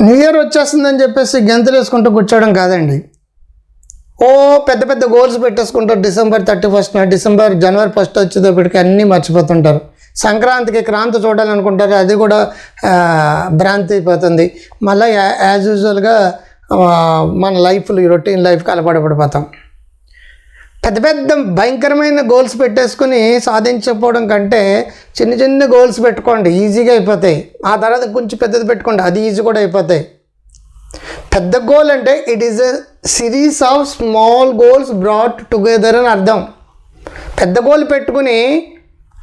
New year వచ్చేస్తుందని చెప్పేసి గెంతులు వేసుకుంటూ కూర్చోవడం కాదండి. ఓ పెద్ద పెద్ద గోల్స్ పెట్టేసుకుంటారు డిసెంబర్ థర్టీ ఫస్ట్ డిసెంబర్ జనవరి ఫస్ట్ వచ్చేటప్పటికి అన్నీ మర్చిపోతుంటారు. సంక్రాంతికి క్రాంతి చూడాలనుకుంటారు అది కూడా భ్రాంతి అయిపోతుంది. మళ్ళీ యాజ్ యూజువల్గా మన లైఫ్ రొటీన్ లైఫ్కి అలవాటుపడిపోతాం పెద్ద పెద్ద భయంకరమైన గోల్స్ పెట్టేసుకుని సాధించకపోవడం కంటే చిన్న చిన్న గోల్స్ పెట్టుకోండి ఈజీగా అయిపోతాయి. ఆ తర్వాత కొంచెం పెద్దది పెట్టుకోండి అది ఈజీ కూడా అయిపోతాయి. పెద్ద గోల్ అంటే it is a series of small goals brought together అని అర్థం. పెద్ద గోల్ పెట్టుకుని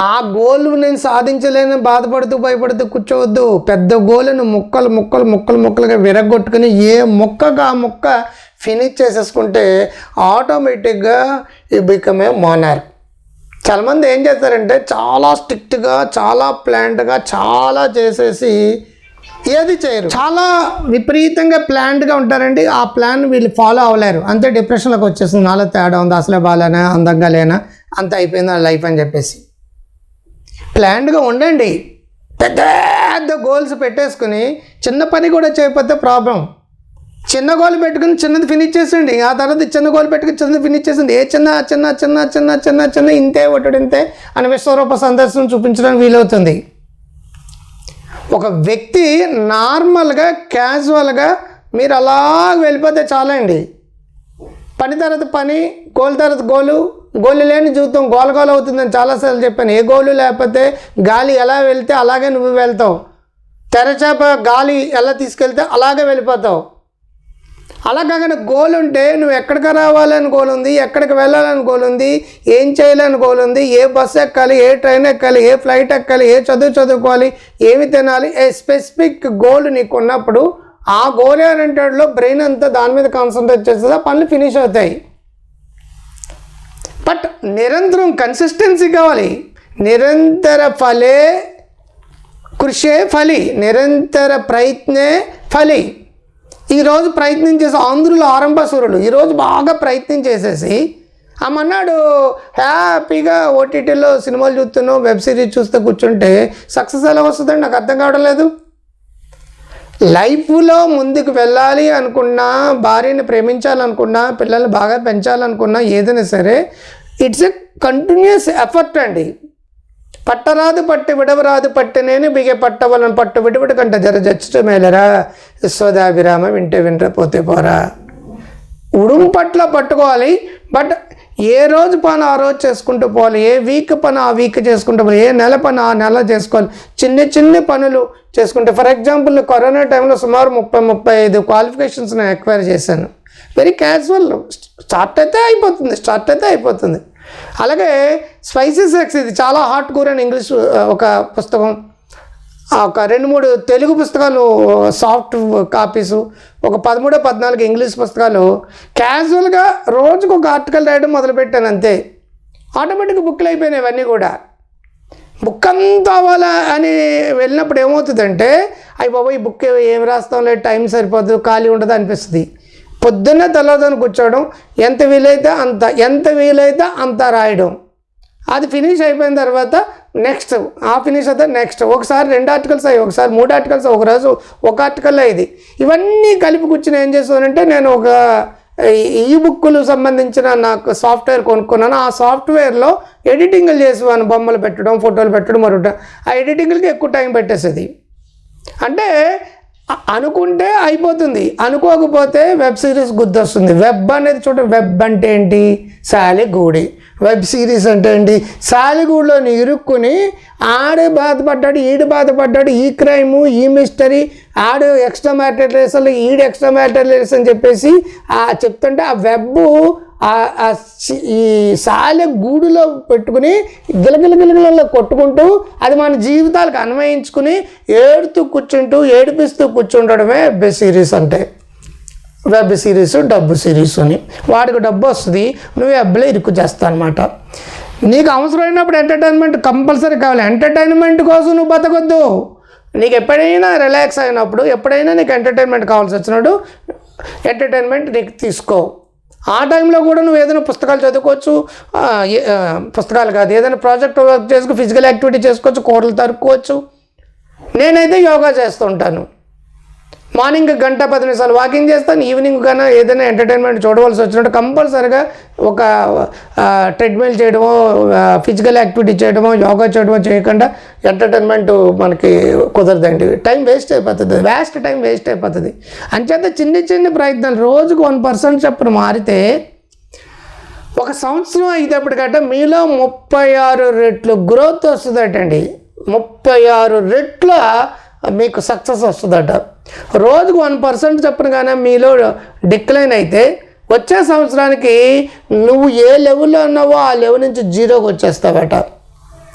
ఆ గోల్ నేను సాధించలేని బాధపడుతూ భయపడుతూ కూర్చోవద్దు. పెద్ద గోల్ను ముక్కలు ముక్కలు ముక్కలు ముక్కలుగా విరగొట్టుకుని ఏ ముక్కగా ఆ ముక్క ఫినిష్ చేసేసుకుంటే ఆటోమేటిక్గా ఈ బికమ్ ఏ మోనార్ చాలామంది ఏం చేస్తారంటే చాలా స్ట్రిక్ట్గా చాలా ప్లాంట్గా చాలా చేసేసి ఏది చేయరు. చాలా విపరీతంగా ప్లాన్డ్గా ఉంటారండి. ఆ ప్లాన్ వీళ్ళు ఫాలో అవ్వలేరు. అంతే డిప్రెషన్లోకి వచ్చేస్తుంది. నాలో తేడా ఉంది. అసలే బాగాలేనా? అందంగా లేనా? అంత అయిపోయింది నా లైఫ్ అని చెప్పేసి. ప్లాన్డ్గా ఉండండి. పెద్ద గోల్స్ పెట్టేసుకుని చిన్న పని కూడా చేయకపోతే ప్రాబ్లం. చిన్న గోల్ పెట్టుకుని చిన్నది ఫినిష్ చేసేయండి. ఆ తర్వాత చిన్న గోల్ పెట్టుకుని చిన్నది ఫినిష్ చేసింది ఏ చిన్న చిన్న చిన్న చిన్న చిన్న చిన్న ఇంతే ఒకటి ఇంతే అని విశ్వరూప సందర్శనం చూపించడానికి వీలవుతుంది. ఒక వ్యక్తి నార్మల్గా క్యాజువల్గా మీరు అలా వెళ్ళిపోతే చాలండి. పని తర్వాత పని గోల్ తర్వాత గోలు గోలు లేని జీవితం గోల అవుతుందని చాలాసార్లు చెప్పాను. ఏ గోలు లేకపోతే గాలి ఎలా వెళ్తే అలాగే నువ్వు వెళ్తావు. తెరచేప గాలి ఎలా తీసుకెళ్తే అలాగే వెళ్ళిపోతావు. అలా కాకుండా గోల్ ఉంటే నువ్వు ఎక్కడికి రావాలని గోల్ ఉంది ఎక్కడికి వెళ్ళాలని గోల్ ఉంది ఏం చేయాలని గోల్ ఉంది ఏ బస్సు ఎక్కాలి ఏ ట్రైన్ ఎక్కాలి ఏ ఫ్లైట్ ఎక్కాలి ఏ చదువు చదువుకోవాలి ఏమి తినాలి ఏ స్పెసిఫిక్ గోల్ నీకు ఉన్నప్పుడు ఆ గోల్ ఓరియంటెడ్లో బ్రెయిన్ అంతా దాని మీద కాన్సన్ట్రేట్ చేస్తే పనులు ఫినిష్ అవుతాయి. నిరంతరం కన్సిస్టెన్సీ కావాలి. నిరంతర ఫలే కృషే ఫలి. నిరంతర ప్రయత్నే ఫలి. ఈరోజు ప్రయత్నం చేసే ఆంధ్రులు ఆరంభసూరులు ఈరోజు బాగా ప్రయత్నం చేసేసి ఆ మన్నాడు హ్యాపీగా ఓటీటీలో సినిమాలు చూస్తున్నాం వెబ్ సిరీస్ చూస్తూ కూర్చుంటే సక్సెస్ ఎలా వస్తుందని నాకు అర్థం కావడం లేదు. లైఫ్లో ముందుకు వెళ్ళాలి అనుకున్నా భార్యని ప్రేమించాలనుకున్నా పిల్లల్ని బాగా పెంచాలనుకున్నా ఏదైనా సరే ఇట్స్ ఎ కంటిన్యూస్ ఎఫర్ట్ అండి. పట్టరాదు పట్టి విడవరాదు పట్టినేని బిగే పట్టవలను పట్టు విడివిడి కంట జర జచ్చట మేలరా. విశ్వదాభిరామ వింటే వింటే పోతే పోరా. ఉడుం పట్ల పట్టుకోవాలి బట్ ఏ రోజు పని ఆ రోజు చేసుకుంటూ పోవాలి ఏ వీక్ పని ఆ వీక్ చేసుకుంటూ పోవాలి ఏ నెల పని ఆ నెల చేసుకోవాలి చిన్న చిన్న పనులు చేసుకుంటే ఫర్ ఎగ్జాంపుల్ కరోనా టైంలో సుమారు ముప్పై ముప్పై ఐదు క్వాలిఫికేషన్స్ నేను ఎక్వైర్ చేశాను. వెరీ క్యాజువల్ స్టార్ట్ అయితే అయిపోతుంది స్టార్ట్ అయితే అయిపోతుంది. అలాగే స్పైసీ సెక్స్ ఇది చాలా హాట్ కూర అని ఇంగ్లీష్ ఒక పుస్తకం. ఒక రెండు మూడు తెలుగు పుస్తకాలు సాఫ్ట్ కాపీసు ఒక పదమూడో పద్నాలుగు ఇంగ్లీష్ పుస్తకాలు క్యాజువల్గా రోజుకు ఒక ఆర్టికల్ రాయడం మొదలుపెట్టాను అంతే. ఆటోమేటిక్ బుక్లు అయిపోయినాయి ఇవన్నీ కూడా. బుక్ అంతా అవ్వాలా అని వెళ్ళినప్పుడు ఏమవుతుందంటే అయ్యి బాబా ఈ బుక్ ఏం రాస్తాం లేదు టైం సరిపోదు ఖాళీ ఉండదు అనిపిస్తుంది. పొద్దున్నే తెల్లదని కూర్చోవడం ఎంత వీలైతే అంత ఎంత వీలైతే అంత రాయడం. అది ఫినిష్ అయిపోయిన తర్వాత నెక్స్ట్ ఆ ఫినిష్ అయితే నెక్స్ట్. ఒకసారి రెండు ఆర్టికల్స్ అయ్యి ఒకసారి మూడు ఆర్టికల్స్ ఒక రోజు ఒక ఆర్టికల్ అయ్యింది. ఇవన్నీ కలిపి కూర్చుని ఏం చేస్తానంటే నేను ఒక ఈ బుక్కులు సంబంధించిన నాకు సాఫ్ట్వేర్ కొనుక్కున్నాను. ఆ సాఫ్ట్వేర్లో ఎడిటింగ్లు చేసేవాను బొమ్మలు పెట్టడం ఫోటోలు పెట్టడం మరొకటి. ఆ ఎడిటింగ్లకి ఎక్కువ టైం పెట్టేసేది. అంటే అనుకుంటే అయిపోతుంది. అనుకోకపోతే వెబ్ సిరీస్ గుర్తొస్తుంది. వెబ్ అనేది చూడ వెబ్ అంటే ఏంటి? సాలిగూడి వెబ్ సిరీస్ అంటే ఏంటి? సాలిగూడిలో ఇరుక్కుని ఆడే బాధపడ్డాడు ఈడు బాధపడ్డాడు ఈ క్రైము ఈ మిస్టరీ ఆడు ఎక్స్ట్రా మ్యాటరియల్స్ ఈడు ఎక్స్ట్రా మ్యాటరియల్స్ అని చెప్పేసి చెప్తుంటే ఆ వెబ్ ఈ సాలె గూడులో పెట్టుకుని గిలగిలగిలగిల కొట్టుకుంటూ అది మన జీవితాలకు అన్వయించుకుని ఏడుతూ కూర్చుంటూ ఏడిపిస్తూ కూర్చుండడమే వెబ్ సిరీస్ అంటే. వెబ్ సిరీస్ డబ్బు సిరీస్ అని. వాడికి డబ్బు వస్తుంది నువ్వు వెబ్లో ఇరుక్కు చేస్తా అనమాట నీకు అవసరమైనప్పుడు ఎంటర్టైన్మెంట్ కంపల్సరీ కావాలి. ఎంటర్టైన్మెంట్ కోసం నువ్వు బతకొద్దు. నీకు ఎప్పుడైనా రిలాక్స్ అయినప్పుడు ఎప్పుడైనా నీకు ఎంటర్టైన్మెంట్ కావాల్సి వచ్చినప్పుడు ఎంటర్టైన్మెంట్ నీకు తీసుకో. ఆ టైంలో కూడా నువ్వు ఏదైనా పుస్తకాలు చదువుకోవచ్చు పుస్తకాలు కాదు ఏదైనా ప్రాజెక్ట్ వర్క్ చేసుకో ఫిజికల్ యాక్టివిటీ చేసుకోవచ్చు కూరలు తరుక్కోవచ్చు. నేనైతే యోగా చేస్తుంటాను మార్నింగ్ గంట పది నిమిషాలు వాకింగ్ చేస్తాను ఈవినింగ్ కన్నా ఏదైనా ఎంటర్టైన్మెంట్ చూడవలసి వచ్చినట్టు కంపల్సరిగా ఒక ట్రెడ్మిల్ చేయడమో ఫిజికల్ యాక్టివిటీ చేయడమో యోగా చేయడమో చేయకుండా ఎంటర్టైన్మెంట్ మనకి కుదరదండి. టైం వేస్ట్ అయిపోతుంది. వేస్ట్ టైం వేస్ట్ అయిపోతుంది. అంచేత చిన్న చిన్న ప్రయత్నాలు రోజుకు వన్ పర్సెంట్ చొప్పున మారితే ఒక సంవత్సరం అయ్యేటప్పటికంటే మీలో ముప్పై ఆరు రెట్లు గ్రోత్ వస్తుందటండి. ముప్పై ఆరు రెట్ల మీకు సక్సెస్ వస్తుందట. రోజుకు వన్ పర్సెంట్ చెప్పిన కానీ మీలో డిక్లైన్ అయితే వచ్చే సంవత్సరానికి నువ్వు ఏ లెవెల్లో ఉన్నావో ఆ లెవెల్ నుంచి జీరోకి వచ్చేస్తావట.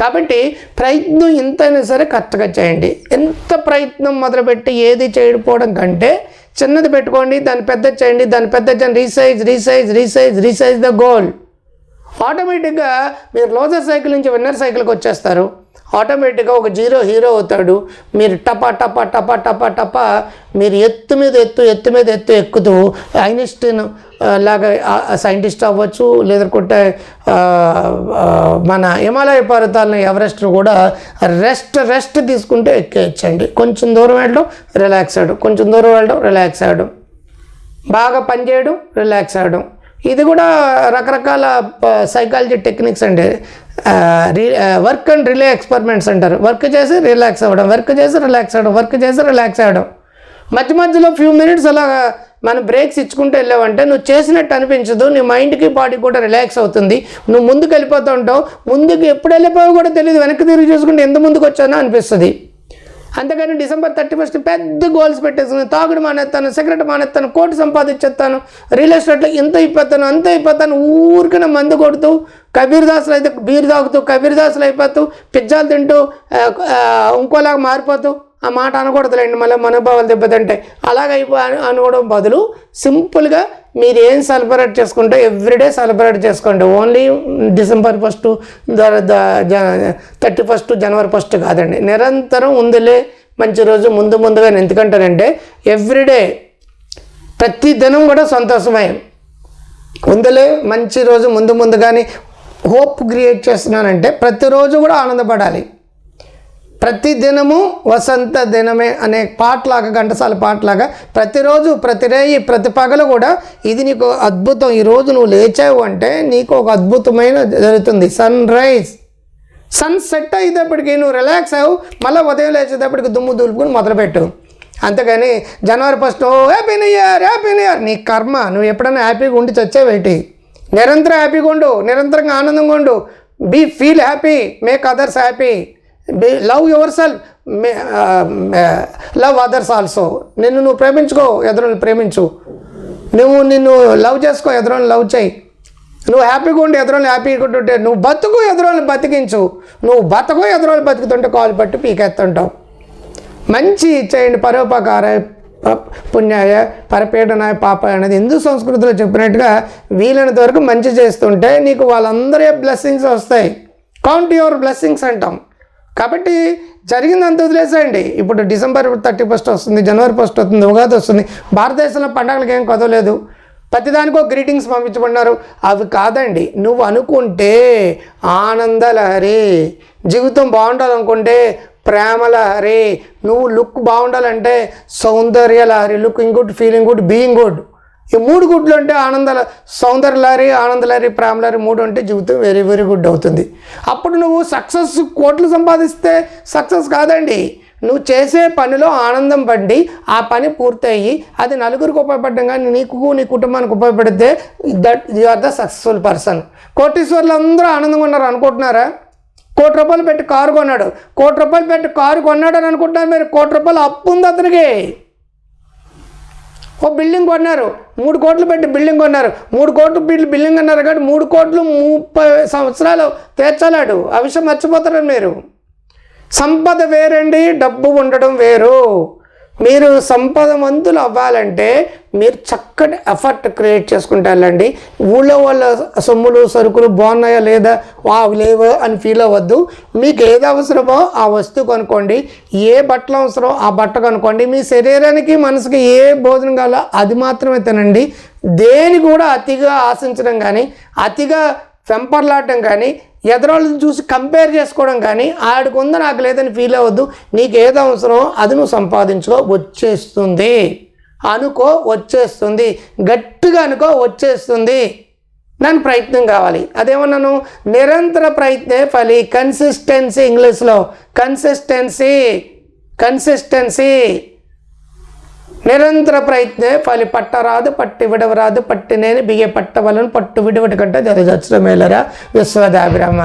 కాబట్టి ప్రయత్నం ఎంతైనా సరే కరెక్ట్గా చేయండి. ఎంత ప్రయత్నం మొదలుపెట్టి ఏది చేయకపోవడం కంటే చిన్నది పెట్టుకోండి దాన్ని పెద్ద చేయండి దాన్ని పెద్ద చేయండి resize resize resize resize the goal ఆటోమేటిక్గా మీరు లోజర్ సైకిల్ నుంచి విన్నర్ సైకిల్కి వచ్చేస్తారు. ఆటోమేటిక్గా ఒక జీరో హీరో అవుతాడు. మీరు టపా టపా టపా టపా టపా మీరు ఎత్తు మీద ఎత్తు ఎత్తు మీద ఎత్తు ఎక్కుతూ ఐన్స్టీన్ లాగా సైంటిస్ట్ అవ్వచ్చు లేదంటే మన హిమాలయ పర్వతాలను ఎవరెస్ట్ను కూడా రెస్ట్ రెస్ట్ తీసుకుంటే ఎక్కేయచ్చండి. కొంచెం దూరం వెళ్ళడం రిలాక్స్ అవ్వడం కొంచెం దూరం వెళ్ళడం రిలాక్స్ అవ్వడం. బాగా పనిచేయడం రిలాక్స్ అవ్వడం. ఇది కూడా రకరకాల సైకాలజీ టెక్నిక్స్ అండి. వర్క్ అండ్ రిలే ఎక్స్పెరిమెంట్స్ అంటారు. వర్క్ చేసి రిలాక్స్ అవ్వడం వర్క్ చేసి రిలాక్స్ అవ్వడం వర్క్ చేసి రిలాక్స్ అవ్వడం. మధ్య మధ్యలో ఫ్యూ మినిట్స్ అలా మనం బ్రేక్స్ ఇచ్చుకుంటూ వెళ్ళావంటే నువ్వు చేసినట్టు అనిపించదు నీ మైండ్కి బాడీ కూడా రిలాక్స్ అవుతుంది. నువ్వు ముందుకు వెళ్ళిపోతూ ఉంటావు. ముందుకు ఎప్పుడు వెళ్ళిపోవో కూడా తెలియదు వెనక్కి తిరిగి చూసుకుంటే ఎంత ముందుకు వచ్చానో అనిపిస్తుంది. అంతేగాని డిసెంబర్ థర్టీ ఫస్ట్ పెద్ద గోల్స్ పెట్టేసుకుని తాగుడు మానేస్తాను సిగరెట్ మానేస్తాను కోటి సంపాదించేస్తాను రియల్ ఎస్టేట్లో ఇంత అయిపోతాను అంత అయిపోతాను ఊరికనే మందు కొడుతూ కబీర్ దాసులు అయితే బీర్ తాగుతూ కబీర్ దాసులు అయిపోతూ పిజ్జాలు తింటూ ఇంకోలాగా మారిపోతూ ఆ మాట అనకూడదులేండి మళ్ళీ మనోభావాలు దెబ్బతింటాయి అలాగ అయిపో అనుకోవడం బదులు సింపుల్గా మీరు ఏం సెలబ్రేట్ చేసుకుంటే ఎవ్రీడే సెలబ్రేట్ చేసుకోండి. Only December first thirty first జనవరి ఫస్ట్ కాదండి. నిరంతరం ఉందిలే మంచి రోజు ముందు ముందుగా ఎందుకంటారంటే ఎందుకంటానంటే ఎవ్రీడే ప్రతి దినం కూడా సంతోషమయం ఉందిలే మంచి రోజు ముందు ముందు కానీ హోప్ క్రియేట్ చేస్తున్నానంటే ప్రతిరోజు కూడా ఆనందపడాలి. ప్రతి దినము వసంత దినమే అనే పాటలాగా ఘంటసాల పాటలాగా ప్రతిరోజు ప్రతిరేయి ప్రతి పగలు కూడా ఇది నీకు అద్భుతం. ఈరోజు నువ్వు లేచావు అంటే నీకు ఒక అద్భుతమైన జరుగుతుంది. సన్ రైజ్ సన్ సెట్ అయ్యేటప్పటికి నువ్వు రిలాక్స్ అవ్వు. మళ్ళీ ఉదయం లేచేటప్పటికి దుమ్ము దులుపుకుని మొదలుపెట్టు. అంతేగాని జనవరి first oh happy new year happy new year నీ కర్మ నువ్వు ఎప్పుడైనా హ్యాపీగా ఉండి చచ్చేవేటి నిరంతరం హ్యాపీగా ఉండు నిరంతరంగా ఆనందంగా ఉండు. Be feel happy make others happy love your self love others also నిన్ను నువ్వు ప్రేమించుకో ఎదురుని ప్రేమించు. నువ్వు నిన్ను లవ్ చేసుకో ఎదురుని లవ్ చేయి. నువ్వు హ్యాపీగా ఉండి ఎదురోళ్ళు హ్యాపీగా ఉంటుంటే నువ్వు బతుకు ఎదురోళ్ళని బతికించు. నువ్వు బతకు ఎదురోళ్ళు బతుకుతుంటే కాలు పట్టి పీకెత్తుంటావు మంచి చేయండి. పరోపకారాయ ప- పుణ్యాయ పరపీడనాయ పాప అనేది హిందూ సంస్కృతిలో చెప్పినట్టుగా వీలైనంత వరకు మంచి చేస్తుంటే నీకు వాళ్ళందరి బ్లెస్సింగ్స్ వస్తాయి. కౌంట్ యువర్ బ్లెస్సింగ్స్ అంటాం. కాబట్టి జరిగిందంత వదిలేసేయండి. ఇప్పుడు డిసెంబర్ థర్టీ ఫస్ట్ వస్తుంది జనవరి ఫస్ట్ వస్తుంది ఉగాది వస్తుంది. భారతదేశంలో పండుగలకు ఏం కదవలేదు ప్రతిదానికో గ్రీటింగ్స్ పంపించబడినారు. అవి కాదండి. నువ్వు అనుకుంటే ఆనందలహరి జీవితం బాగుండాలనుకుంటే ప్రేమలహరి నువ్వు లుక్ బాగుండాలంటే Soundarya Lahari looking good feeling good being good. ఈ మూడు గుడ్లు అంటే ఆనందాల సౌందర్య లహరి ఆనంద లహరి ప్రేమ లహరి మూడు అంటే జీవితం వెరీ వెరీ గుడ్ అవుతుంది. అప్పుడు నువ్వు సక్సెస్ కోట్లు సంపాదిస్తే సక్సెస్ కాదండి. నువ్వు చేసే పనిలో ఆనందం పడి ఆ పని పూర్తయ్యి అది నలుగురికి ఉపయోగపడడం కానీ నీకు నీ కుటుంబానికి ఉపయోగపడితే that you are the successful person కోటీశ్వర్లు అందరూ ఆనందంగా ఉన్నారు అనుకుంటున్నారా? కోటి రూపాయలు పెట్టి కారు కొన్నాడు. కోటి రూపాయలు పెట్టి కారు కొన్నాడు అని అనుకుంటున్నారు మీరు. కోటి రూపాయలు అప్పు ఉంది అతనికి. ఓ బిల్డింగ్ కొన్నారు. మూడు కోట్లు పెట్టి బిల్డింగ్ కొన్నారు. మూడు కోట్లు బిల్ బిల్డింగ్ అన్నారు కాబట్టి మూడు కోట్లు ముప్పై సంవత్సరాలు తీర్చలేడు. ఆ విషయం మర్చిపోతారు మీరు? సంపద వేరండి డబ్బు ఉండడం వేరు. మీరు సంపదవంతులు అవ్వాలంటే మీరు చక్కటి ఎఫర్ట్ క్రియేట్ చేసుకుంటే వెళ్ళండి. ఊళ్ళో వాళ్ళ సొమ్ములు సరుకులు బాగున్నాయా లేదా వా లేవో అని ఫీల్ అవ్వద్దు. మీకు ఏది అవసరమో ఆ వస్తువు కొనుక్కోండి. ఏ బట్టలు అవసరమో ఆ బట్ట కొనుక్కోండి. మీ శరీరానికి మనసుకి ఏ భోజనం కావాలో అది మాత్రమే తినండి. దేని కూడా అతిగా ఆశించడం కానీ అతిగా పెంపర్లాటం కానీ ఎదరోళ్ళని చూసి కంపేర్ చేసుకోవడం కానీ ఆడికి ఉందో నాకు లేదని ఫీల్ అవ్వద్దు. నీకు ఏది అవసరమో అది నువ్వు సంపాదించుకో వచ్చేస్తుంది. అనుకో వచ్చేస్తుంది. గట్టిగా అనుకో వచ్చేస్తుంది. దాని ప్రయత్నం కావాలి. అదేమన్నాను? నిరంతర ప్రయత్నే ఫలి కన్సిస్టెన్సీ ఇంగ్లీష్లో కన్సిస్టెన్సీ కన్సిస్టెన్సీ నిరంతర ప్రయత్నే ఫలి పట్టరాదు పట్టి విడవరాదు పట్టినేని బియ్య పట్టవలను పట్టు విడివటి కంటే జరగచ్చు మేలరా విశ్వదాభిరామ.